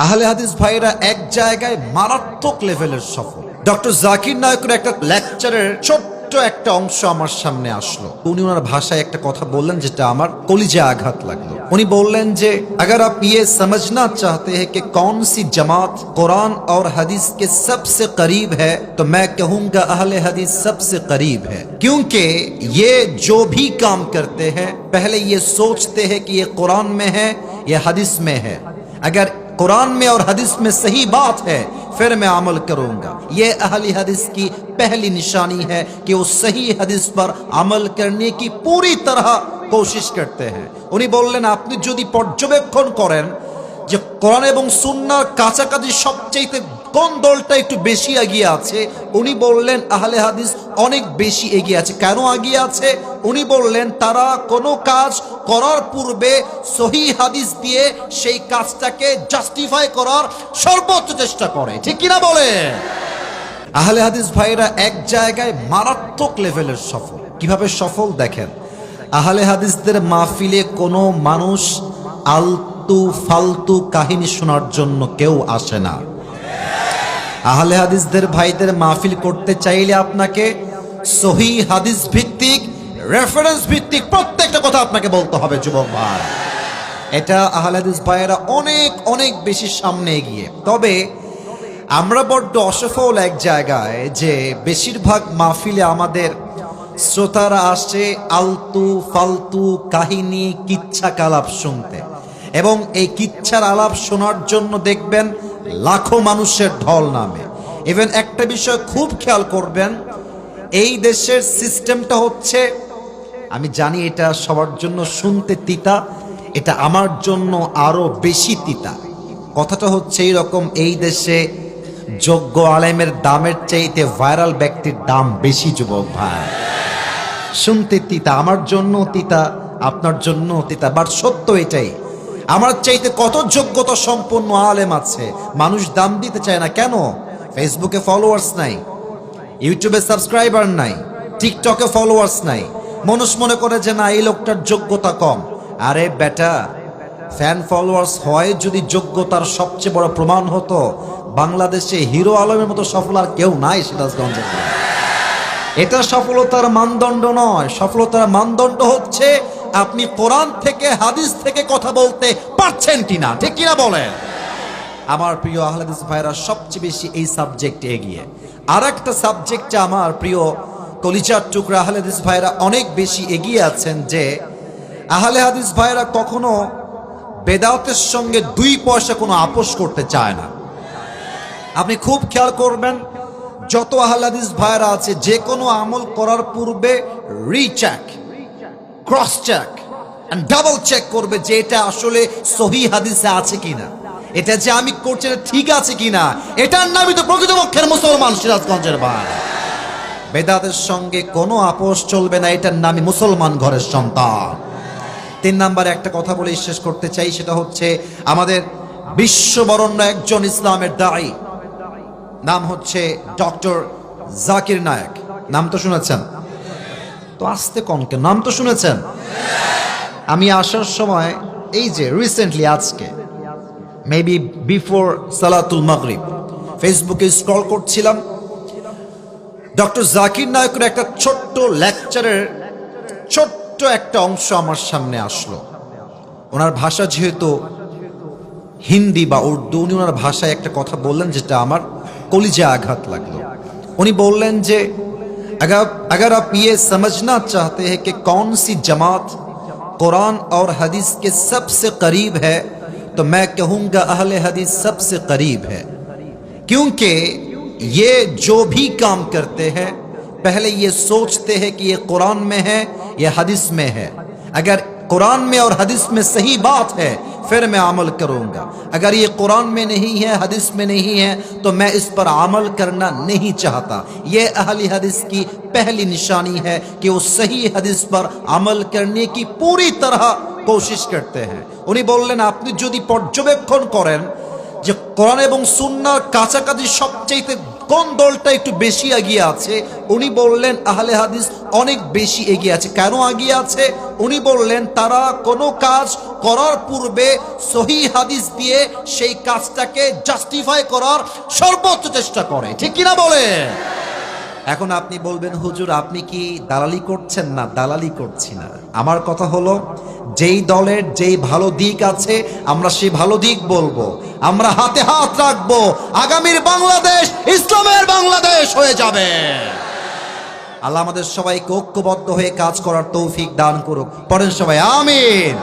আহলে হাদিস ভাইরা এক জায়গায় মারাত্মক লেভেলের সফল ডক্টর জাকির নায়কের একটা লেকচারের ছোট্ট একটা অংশ আমার সামনে আসলো উনি ওনার ভাষায় একটা কথা বললেন যেটা আমার কলিজে আঘাত লাগলো উনি বললেন যে अगर आप ये समझना चाहते हैं कि कौन सी जमात कुरान और हदीस के सबसे करीब है तो मैं कहूंगा अहले हदीस सबसे करीब है क्योंकि ये जो भी काम करते हैं पहले ये सोचते हैं कि ये कुरान में है या हदीस में है अगर कुरान में और हदीस में सही बात है फिर मैं अमल करूंगा ये अहली हदीस की पहली निशानी है कि वो सही हदीस पर अमल करने की पूरी तरह कोशिश करते हैं উনি বললেন আপনি যদি পর্যবেক্ষণ করেন যে কোরআন এবং সুন্নার কাছাকাছি সবচেয়ে কোন দলটা একটু বেশি এগিয়ে আছে? উনি বললেন, আহলে হাদিস অনেক বেশি এগিয়ে আছে। কেন এগিয়ে আছে? উনি বললেন, তারা কোনো কাজ করার পূর্বে সহি হাদিস দিয়ে সেই কাজটাকে জাস্টিফাই করার সর্বোচ্চ চেষ্টা করে। ঠিক কিনা বলে আহলে হাদিস ভাইরা এক জায়গায় মারাত্মক লেভেলের সফল। কীভাবে সফল দেখেন? আহলে হাদিসদের মাহফিলে কোনো মানুষ আলতু ফালতু কাহিনী শোনার জন্য কেউ আসে না। আহলে হাদিসদের ভাইদের মাহফিল করতে চাইলে আপনাকে সহি হাদিস ভিত্তিক রেফারেন্স ভিত্তিক প্রত্যেকটা কথা আপনাকে বলতে হবে, যুবক ভাই। এটা আহলে হাদিস ভাইয়েরা অনেক অনেক বেশি সামনে এগিয়ে। তবে আমরা বড্ড অসফল এক জায়গায় যে বেশিরভাগ মাহফিলে আমাদের শ্রোতারা আসে আলতু ফালতু কাহিনী কিচ্ছা কালাপ শুনতে। এবং এই কিচ্ছার আলাপ শোনার জন্য দেখবেন লাখো মানুষের ঢল নামে। ইভেন একটা বিষয় খুব খেয়াল করবেন, এই দেশের সিস্টেমটা হচ্ছে, আমি জানি এটা সবার জন্য শুনতে তিতা, এটা আমার জন্য আরও বেশি তিতা। কথাটা হচ্ছে এইরকম, এই দেশে যোগ্য আলেমের দামের চাইতে ভাইরাল ব্যক্তির দাম বেশি, যুবক ভাই। শুনতে তিতা, আমার জন্য তিতা, আপনার জন্য তিতা, বাট সত্য এটাই আমার চাইতে কত যোগ্যতা সম্পন্ন আলেম আছে? মানুষ দাম দিতে চায় না। কেন? ফেসবুকে ফলোয়ার্স নাই। ইউটিউবে সাবস্ক্রাইবার নাই। টিকটকে ফলোয়ার্স নাই। মানুষ মনে করে যে, না, এই লোকটার যোগ্যতা কম। আরে বেটা ফ্যান ফলোয়ার্স হয় যদি যোগ্যতার সবচেয়ে বড় প্রমাণ হতো, বাংলাদেশে হিরো আলমের মতো সফল আর কেউ নাই সিরাজগঞ্জে। এটা সফলতার মানদণ্ড নয়। সফলতার মানদণ্ড হচ্ছে আপনি কোরআন থেকে, হাদিস থেকে কথা বলতে পারছেন কিনা? ঠিক কিনা বলেন? আমার প্রিয় আহলাদিস ভাইরা সবচেয়ে বেশি এই সাবজেক্টে এগিয়ে। আর একটা সাবজেক্টে আমার প্রিয় কলিজার টুকরা আহলাদিস ভাইরা অনেক বেশি এগিয়ে আছেন যে, আহলে হাদিস ভাইরা কখনো বেদাতের সঙ্গে দুই পয়সা কোনো আপোষ করতে চায় না। আপনি খুব খেয়াল করবেন, যত আহলাদিস ভাইরা আছে, যে কোনো আমল করার পূর্বে recheck cross check double check করবে যে এটা আসলে সহি হাদিসে আছে কিনা। এটা যে আমি করছি এটা ঠিক আছে কিনা। এটার নামই তো প্রকৃতপক্ষের মুসলমান সিরাজগঞ্জের ভাই বেদাতের সঙ্গে কোনো আপোষ চলবে না, এটার নামই মুসলমান ঘরের সন্তান। তিন নাম্বারে একটা কথা বলে শেষ করতে চাই, সেটা হচ্ছে আমাদের বিশ্ববরণ্য একজন ইসলামের দায়ী। নাম হচ্ছে ডক্টর জাকির নায়ক। নাম তো শুনেছেন? তো আসতে কনকে নাম তো শুনেছেন? আমি আসার সময় এই যে রিসেন্টলি আজকে মেবি বিফোর সালাতুল মাগরিব ফেসবুকে স্ক্রল করছিলাম ডক্টর জাকির নায়কের একটা ছোট্ট লেকচারের ছোট্ট একটা অংশ আমার সামনে আসলো। ওনার ভাষা যেহেতু হিন্দি বা উর্দু, উনি ওনার ভাষায় একটা কথা বললেন, যেটা আমার কলিজে আঘাত লাগল। উনি বললেন যে اگر اگر آپ یہ سمجھنا چاہتے ہیں کہ کون سی جماعت قرآن اور حدیث کے سب سے قریب ہے، تو میں کہوں گا اہل حدیث سب سے قریب ہے۔ کیونکہ یہ جو بھی کام کرتے ہیں، پہلے یہ سوچتے ہیں کہ یہ قرآن میں ہے یا حدیث میں ہے۔ اگر कुरान में और हदीस में सही बात है फिर मैं अमल करूंगा अगर ये कुरान में नहीं है हदीस में नहीं है तो मैं इस पर अमल करना नहीं चाहता ये अहली हदीस की पहली निशानी है कि वो सही हदीस पर अमल करने की पूरी तरह कोशिश करते हैं উনি বললেন আপনি যদি পর্যবেক্ষণ করেন যে কোরআন এবং সুন্নার কাছাকাছি সবচেয়ে কোন দলটা একটু বেশি এগিয়ে আছে? উনি বললেন, আহলে হাদিস অনেক বেশি এগিয়ে আছে। কেন এগিয়ে আছে? উনি বললেন, তারা কোনো কাজ করার পূর্বে সহি হাদিস দিয়ে সেই কাজটাকে জাস্টিফাই করার সর্বোচ্চ চেষ্টা করে। ঠিক কিনা বলে এখন আপনি বলবেন, হুজুর, আপনি কি দালালি করছেন না? দালালি করছি না। আমার কথা হলো, যেই দলের যেই ভালো দিক আছে, আমরা সেই ভালো দিক বলব। আমরা হাতে হাত রাখব। আগামীর বাংলাদেশ ইসলামের বাংলাদেশ হয়ে যাবে। আল্লাহ আমাদের সবাইকে ঐক্যবদ্ধ হয়ে কাজ করার তৌফিক দান করুক। পরের সবাই, আমিন।